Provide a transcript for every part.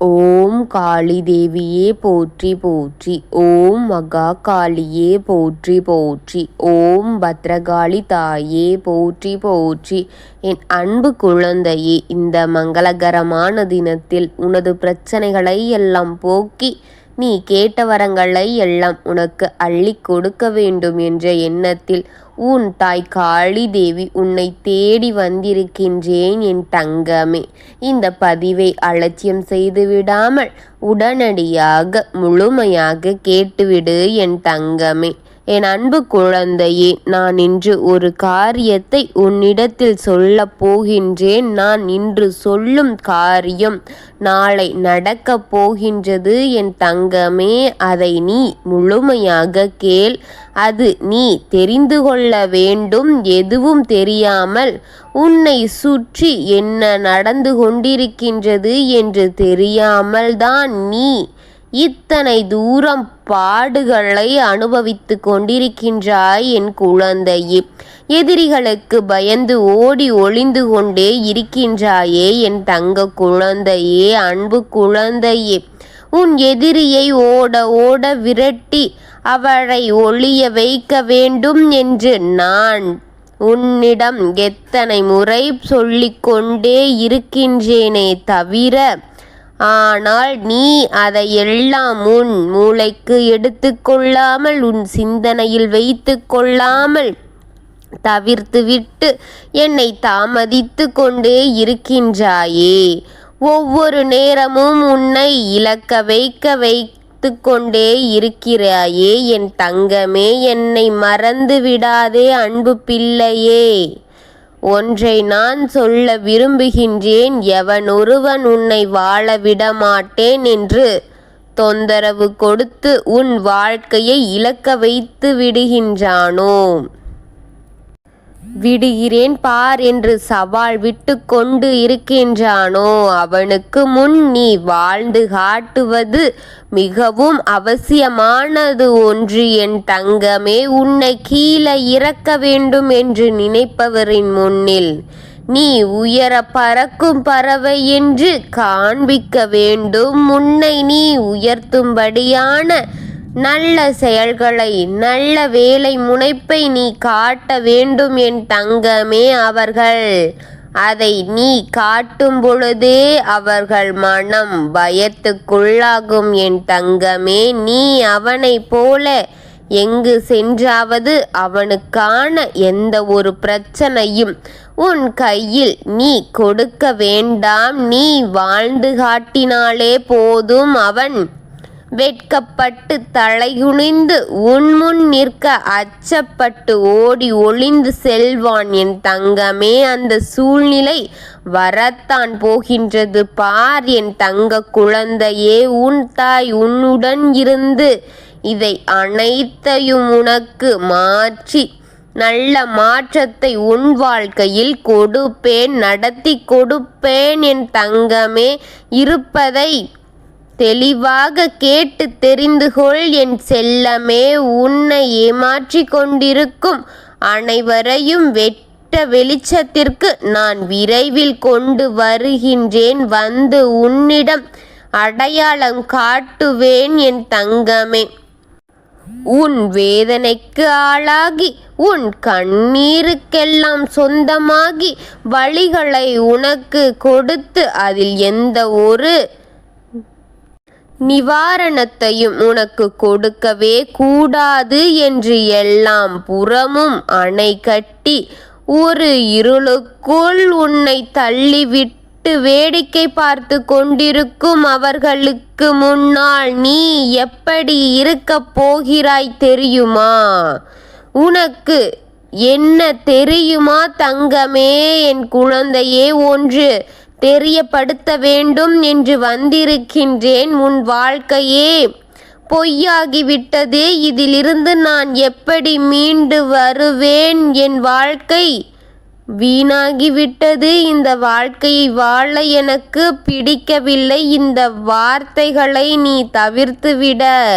ஓம் காளி தேவியே போற்றி போற்றி ஓம் மகா காளியே போற்றி போற்றி ஓம் பத்ரகாளி தாயே போற்றி போற்றி. என் அன்பு குழந்தையே இந்த மங்களகரமான தினத்தில் உனது பிரச்சனைகளை எல்லாம் போக்கி நீ கேட்ட வரங்களை எல்லாம் உனக்கு அள்ளி கொடுக்க வேண்டும் என்ற எண்ணத்தில் உன் தாய் காளி தேவி உன்னை தேடி வந்திருக்கின்றேன் என் தங்கமே. இந்த பதிவை அலட்சியம் செய்து விடாமல் உடனடியாக முழுமையாக கேட்டுவிடு என் தங்கமே. என் அன்பு குழந்தையே நான் இன்று ஒரு காரியத்தை உன்னிடத்தில் சொல்ல போகின்றேன். நான் இன்று சொல்லும் காரியம் நாளை நடக்கப் போகின்றது. என் தங்கமே அதை நீ முழுமையாக கேள். அது நீ தெரிந்து கொள்ள வேண்டும். எதுவும் தெரியாமல் உன்னை சுற்றி என்ன நடந்து கொண்டிருக்கின்றது என்று தெரியாமல் தான் நீ இத்தனை தூரம் பாடுகளை அனுபவித்து கொண்டிருக்கின்றாய் என் குழந்தையே. எதிரிகளுக்கு பயந்து ஓடி ஒளிந்து கொண்டே இருக்கின்றாயே என் தங்க குழந்தையே அன்பு குழந்தையே. உன் எதிரியை ஓட ஓட விரட்டி அவளை ஒளிய வைக்க வேண்டும் என்று நான் உன்னிடம் எத்தனை முறை சொல்லிக்கொண்டே இருக்கின்றேனே தவிர ஆனால் நீ அதையெல்லாம் உன் மூளைக்கு எடுத்துக்கொள்ளாமல் உன் சிந்தனையில் வைத்து கொள்ளாமல் தவிர்த்துவிட்டு என்னை தாமதித்து கொண்டே இருக்கின்றாயே. ஒவ்வொரு நேரமும் உன்னை இழக்க வைக்க வைத்து கொண்டே இருக்கிறாயே. என் தங்கமே என்னை மறந்து விடாதே அன்பு பிள்ளையே. ஒன்றை நான் சொல்ல விரும்புகின்றேன் எவன் ஒருவன் உன்னை வாழ விடமாட்டேன் என்று தொந்தரவு கொடுத்து உன் வாழ்க்கையை இழக்க வைத்து விடுகின்றானோ? விடுகிறேன் பார் என்று சவால் விட்டு கொண்டு இருக்கின்றானோ? அவனுக்கு முன் நீ வாழ்ந்து காட்டுவது மிகவும் அவசியமானது ஒன்று என் தங்கமே உன்னை கீழே இறக்க வேண்டும் என்று நினைப்பவரின் முன்னில் நீ உயர பறக்கும் பறவை என்று காண்பிக்க வேண்டும். உன்னை நீ உயர்த்தும்படியான நல்ல செயல்களை நல்ல வேலை முனைப்பை நீ காட்ட வேண்டும் என் தங்கமே அவர்கள் அதை நீ காட்டும் பொழுதே அவர்கள் மனம் பயத்துக்குள்ளாகும். என் தங்கமே நீ அவனைப் போல எங்கு சென்றாவது அவனுக்கான எந்த ஒரு பிரச்சனையும் உன் கையில் நீ கொடுக்க வேண்டாம். நீ வாழ்ந்து காட்டினாலே போதும் அவன். வெட்கப்பட்டு தலைகுனிந்து உன்முன் நிற்க அச்சப்பட்டு ஓடி ஒளிந்து செல்வான் என் தங்கமே. அந்த சூழ்நிலை வரத்தான் போகின்றது. பார் என் தங்க குழந்தையே உன் தாய் உன்னுடன் இருந்து இதை அனைத்தையும் உனக்கு மாற்றி நல்ல மாற்றத்தை உன் வாழ்க்கையில் கொடுப்பேன் நடத்தி கொடுப்பேன் என் தங்கமே. இருப்பதை தெளிவாக கேட்டு தெரிந்து கொள் என் செல்லமே உன்னை ஏமாற்றி கொண்டிருக்கும் அனைவரையும் வெட்ட வெளிச்சத்திற்கு நான் விரைவில் கொண்டு வருகின்றேன். வந்து உன்னிடம் அடையாளம் காட்டுவேன் என் தங்கமே. உன் வேதனைக்கு ஆளாகி உன் கண்ணீருக்கெல்லாம் சொந்தமாகி வழிகளை உனக்கு கொடுத்து அதில் எந்த ஒரு நிவாரணத்தையும் உனக்கு கொடுக்கவே கூடாது என்று எல்லாம் புறமும் அணை கட்டி ஒரு இருளுக்குள் உன்னை தள்ளிவிட்டு வேடிக்கை பார்த்து கொண்டிருக்கும் அவர்களுக்கு முன்னால் நீ எப்படி இருக்கப் போகிறாய் தெரியுமா? உனக்கு என்ன தெரியுமா தங்கமே என் குழந்தையே? ஒன்று தெரியப்படுத்த வேண்டும் என்று வந்திருக்கின்றேன் உன் வாழ்க்கையே. பொய்யாகிவிட்டது இதிலிருந்து நான் எப்படி மீண்டு வருவேன் என் வாழ்க்கை? வீணாகிவிட்டது இந்த வாழ்க்கையை வாழ எனக்கு பிடிக்கவில்லை இந்த வார்த்தைகளை நீ தவிர்த்துவிட.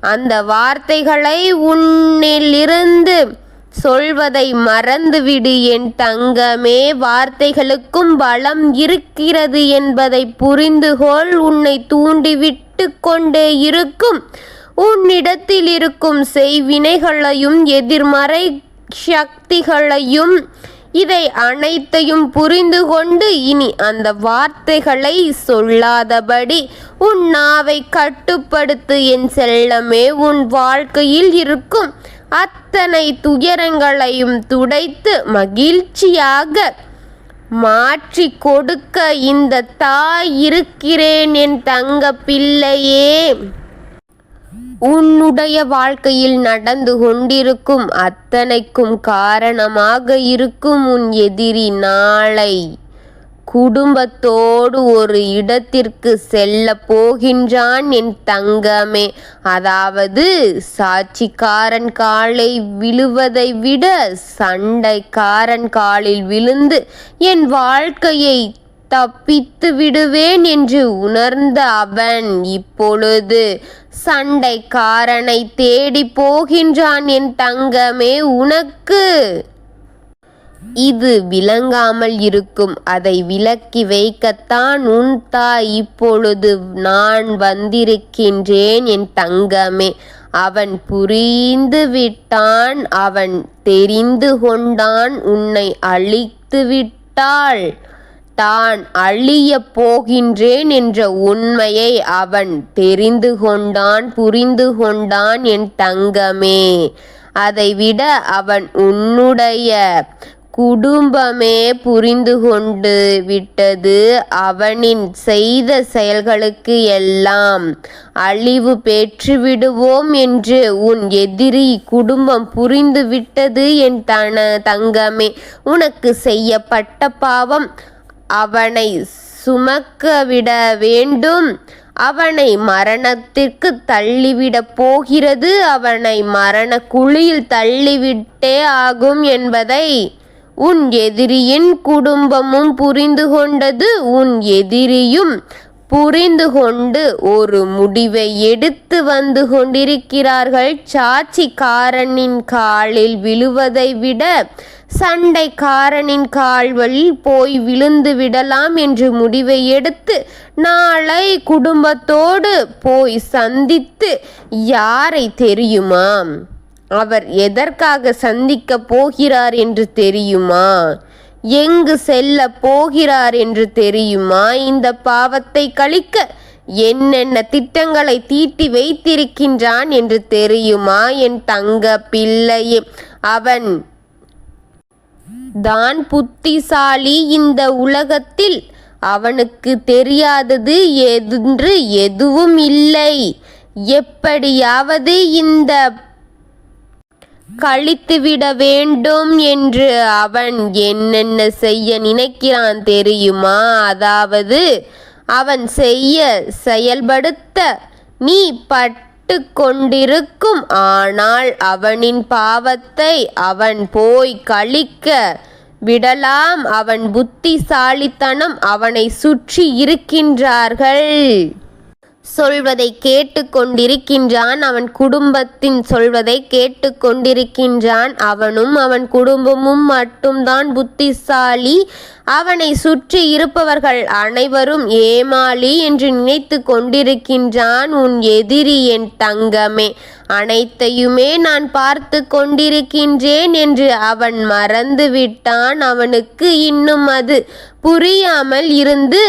அந்த வார்த்தைகளை உன்னிலிருந்து சொல்வதை மறந்துவிடு என் தங்கமே. வார்த்தைகளுக்கும் பலம் இருக்கிறது என்பதை புரிந்துகொள். உன்னை தூண்டிவிட்டு கொண்டே இருக்கும். உன்னிடத்தில் இருக்கும் செய்வினைகளையும் எதிர்மறை சக்திகளையும் இதை அனைத்தையும் புரிந்து கொண்டு இனி அந்த வார்த்தைகளை சொல்லாதபடி உன் நாவை கட்டுப்படுத்து என் செல்லமே. உன் வாழ்க்கையில் இருக்கும் அத்தனை துயரங்களையும் துடைத்து மகிழ்ச்சியாக மாற்றி கொடுக்க இந்த தாய் இருக்கிறேன் என் தங்க பிள்ளையே. உன்னுடைய வாழ்க்கையில் நடந்து கொண்டிருக்கும் அத்தனைக்கும் காரணமாக இருக்கும் உன் எதிரி நாளை. குடும்பத்தோடு ஒரு இடத்திற்கு செல்ல போகின்றான் என் தங்கமே. அதாவது சாட்சிக்காரன் காலை விழுவதை விட சண்டைக்காரன் காலில் விழுந்து என் வாழ்க்கையை தப்பித்து விடுவேன் என்று உணர்ந்த அவன் இப்பொழுது சண்டைக்காரனை தேடி போகின்றான் என் தங்கமே உனக்கு இது விளங்காமல் இருக்கும். அதை விலக்கி வைக்கத்தான் உன் தாய் இப்பொழுது நான் வந்திருக்கின்றேன் என் தங்கமே. அவன் புரிந்து விட்டான் அவன் தெரிந்து கொண்டான் உன்னை அழித்து விட்டாள். தான் அழியப் போகின்றேன் என்ற உண்மையை அவன் தெரிந்து கொண்டான் புரிந்து கொண்டான் என் தங்கமே. அதைவிட அவன் உன்னுடைய குடும்பமே புரிந்து கொண்டு விட்டது அவனின் செய்த செயல்களுக்கு எல்லாம். அழிவு பெற்றுவிடுவோம் என்று உன் எதிரி குடும்பம் புரிந்து விட்டது என் தன தங்கமே. உனக்கு செய்யப்பட்ட பாவம் அவனை சுமக்கவிட வேண்டும். அவனை மரணத்திற்கு தள்ளிவிடப் போகிறது. அவனை மரண குழியில் தள்ளிவிட்டே ஆகும் என்பதை உன் எதிரியின் குடும்பமும் புரிந்து கொண்டது உன் எதிரியும் புரிந்து கொண்டு ஒரு முடிவை எடுத்து வந்து கொண்டிருக்கிறார்கள். சாட்சிக்காரனின் காலில் விழுவதை விட சண்டைக்காரனின் கால்வழில் போய் விழுந்து விடலாம் என்று முடிவை எடுத்து நாளை குடும்பத்தோடு போய் சந்தித்து யாரை தெரியுமா அவர் எதற்காக சந்திக்க போகிறார் என்று தெரியுமா? எங்கு செல்ல போகிறார் என்று தெரியுமா? இந்த பாவத்தை கழிக்க என்னென்ன திட்டங்களை தீட்டி வைத்திருக்கின்றான் என்று தெரியுமா? என் தங்க பிள்ளையே அவன் தான் புத்திசாலி இந்த உலகத்தில். அவனுக்கு தெரியாதது என்று எதுவும் இல்லை. எப்படியாவது இந்த கழித்துவிட வேண்டும் என்று அவன் என்னென்ன செய்ய நினைக்கிறான் தெரியுமா? அதாவது அவன் செய்ய செயல்படுத்த நீ பட்டு கொண்டிருக்கும் ஆனால் அவனின் பாவத்தை அவன் போய் கழிக்க விடலாம். அவன் புத்திசாலித்தனம் அவனை சுற்றி இருக்கின்றார்கள். சொல்வதை கேட்டு கொண்டிருக்கின்றான் அவன் குடும்பத்தின் சொல்வதை கேட்டு கொண்டிருக்கின்றான் அவனும் அவன் குடும்பமும் மட்டும்தான் புத்திசாலி. அவனை சுற்றி இருப்பவர்கள் அனைவரும் ஏமாளி என்று நினைத்து கொண்டிருக்கின்றான் உன் எதிரி என் தங்கமே. அனைத்தையுமே நான் பார்த்து கொண்டிருக்கின்றேன் என்று அவன் மறந்துவிட்டான். அவனுக்கு இன்னும் அது புரியாமல் இருந்து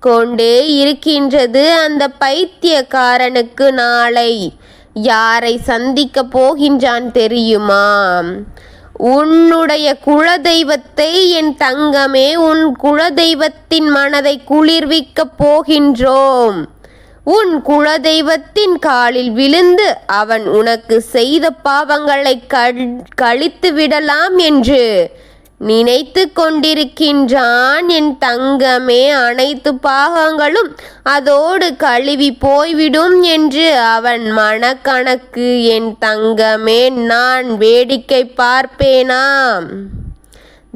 கொண்டே இருக்கின்றது அந்த பைத்தியக்காரனுக்கு நாளை. யாரை சந்திக்க போகின்றான் தெரியுமா உன்னுடைய குலதெய்வத்தை என் தங்கமே உன் குலதெய்வத்தின் மனதை குளிர்விக்கப் போகின்றோம். உன் குலதெய்வத்தின் காலில் விழுந்து அவன் உனக்கு செய்த பாவங்களை கழித்து விடலாம் என்று. நினைத்து கொண்டிருக்கின்றான் என் தங்கமே. அனைத்து பாகங்களும் அதோடு கழுவி போய்விடும் என்று அவன் மனக்கணக்கு. என் தங்கமே நான் வேடிக்கை பார்ப்பேனாம்.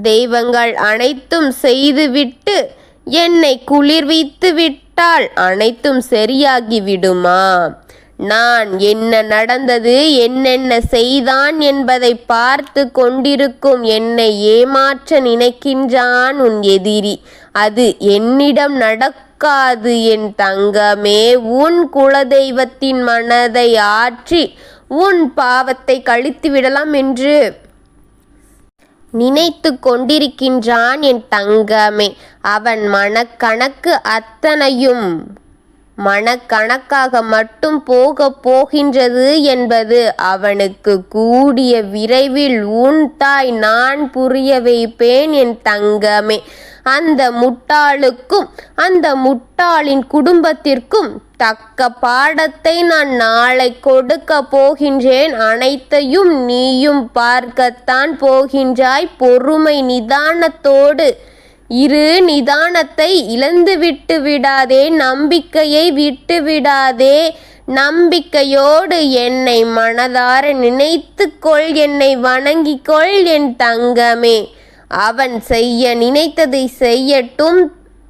தெய்வங்கள் அனைத்தும் செய்துவிட்டு என்னை குளிர்வித்து விட்டால் அனைத்தும் சரியாகிவிடுமா? நான் என்ன நடந்தது என்னென்ன செய்தான் என்பதை பார்த்து கொண்டிருக்கும் என்னை ஏமாற்ற நினைக்கின்றான் உன் எதிரி. அது என்னிடம் நடக்காது என் தங்கமே உன் குலதெய்வத்தின் மனதை ஆற்றி உன் பாவத்தை கழித்து விடலாம் என்று நினைத்து கொண்டிருக்கின்றான் என் தங்கமே. அவன் மனக்கணக்கு அத்தனையும் மனக்கணக்காக மட்டும் போக போகின்றது என்பது அவனுக்கு கூடிய விரைவில் உன் தாய் நான் புரிய வைப்பேன் என் தங்கமே. அந்த முட்டாளுக்கும் அந்த முட்டாளின் குடும்பத்திற்கும் தக்க பாடத்தை நான் நாளை கொடுக்க போகின்றேன். அனைத்தையும் நீயும் பார்க்கத்தான் போகின்றாய். பொறுமை நிதானத்தோடு இரு நிதானத்தை இழந்து விட்டு விடாதே நம்பிக்கையை விட்டு விடாதே. நம்பிக்கையோடு என்னை மனதார நினைத்துக்கொள் என்னை வணங்கிக்கொள் என் தங்கமே. அவன் செய்ய நினைத்ததை செய்யட்டும்.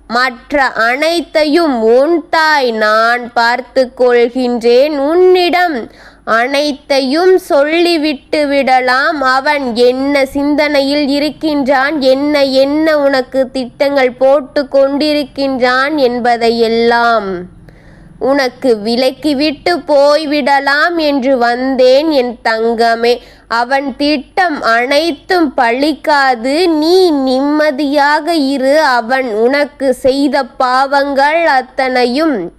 மற்ற அனைத்தையும் உன் தாய் நான் பார்த்து கொள்கின்றேன். உன்னிடம் அனைத்தையும் சொல்லிவிட்டு விடலாம். அவன் என்ன சிந்தனையில் இருக்கின்றான்? என்ன என்ன உனக்கு திட்டங்கள் போட்டு கொண்டிருக்கின்றான் என்பதையெல்லாம் உனக்கு விலக்கிவிட்டு போய்விடலாம் என்று வந்தேன் என் தங்கமே. அவன் திட்டம் அனைத்தும் பழிக்காது. நீ நிம்மதியாக இரு. அவன் உனக்கு செய்த பாவங்கள் அத்தனையும்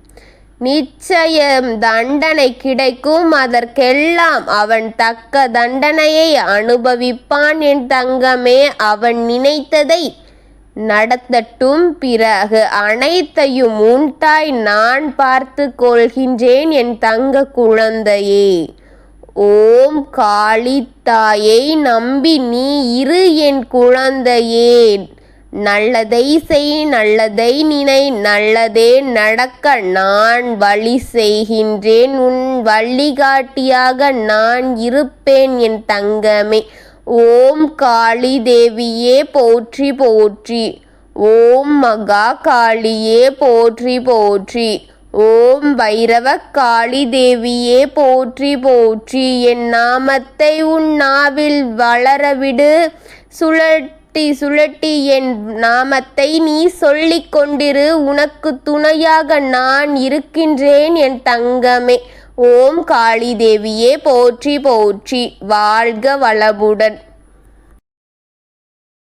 நிச்சயம் தண்டனை கிடைக்கும் அதற்கெல்லாம் அவன் தக்க தண்டனையை அனுபவிப்பான் என் தங்கமே. அவன் நினைத்ததை நடத்தட்டும். பிறகு அனைத்தையும் உண்டாய் நான் பார்த்து கொள்கின்றேன் என் தங்க குழந்தையே. ஓம் காளித்தாயை நம்பி நீ இரு என் குழந்தையே நல்லதை செய் நல்லதை நினை நல்லதே நடக்க நான் வழி செய்கின்றேன். உன் வழிகாட்டியாக நான் இருப்பேன் என் தங்கமே. ஓம் காளி தேவியே போற்றி போற்றி. ஓம் மகா காளியே போற்றி போற்றி. ஓம் பைரவ காளி தேவியே போற்றி போற்றி. என் நாமத்தை உன் நாவில் வளரவிடு. சுழட்டி சுழட்டி என் நாமத்தை நீ சொல்லிக் கொண்டிரு. உனக்கு துணையாக நான் இருக்கின்றேன் என் தங்கமே. ஓம் காளி தேவியே போற்றி போற்றி. வாழ்க வளமுடன்.